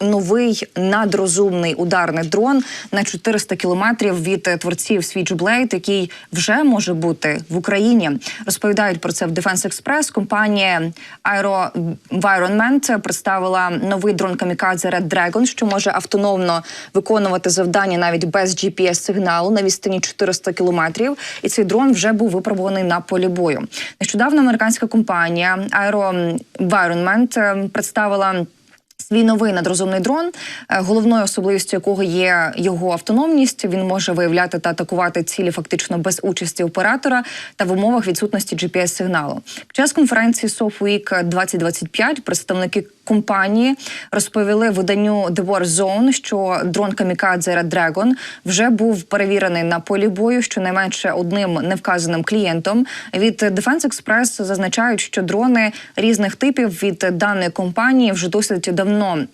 Новий надрозумний ударний дрон на 400 кілометрів від творців Switchblade, який вже може бути в Україні. Розповідають про це в Defense Express. Компанія AeroVironment представила новий дрон камікадзе Red Dragon, що може автономно виконувати завдання навіть без gps сигналу на відстані 400 кілометрів. І цей дрон вже був випробуваний на полі бою. Нещодавно американська компанія AeroVironment е, представила. Свій новий надрозумний дрон, е, головною особливістю якого є його автономність. Він може виявляти та атакувати цілі фактично без участі оператора та в умовах відсутності gps сигналу. Під час конференції SOFWEEK 2025 представники компанії розповіли виданню The War Zone, що дрон камікадзе Red Dragon вже був перевірений на полі бою щонайменше одним невказаним клієнтом. Від Defense Express зазначають, що дрони різних типів від даної компанії вже досить давно застосовують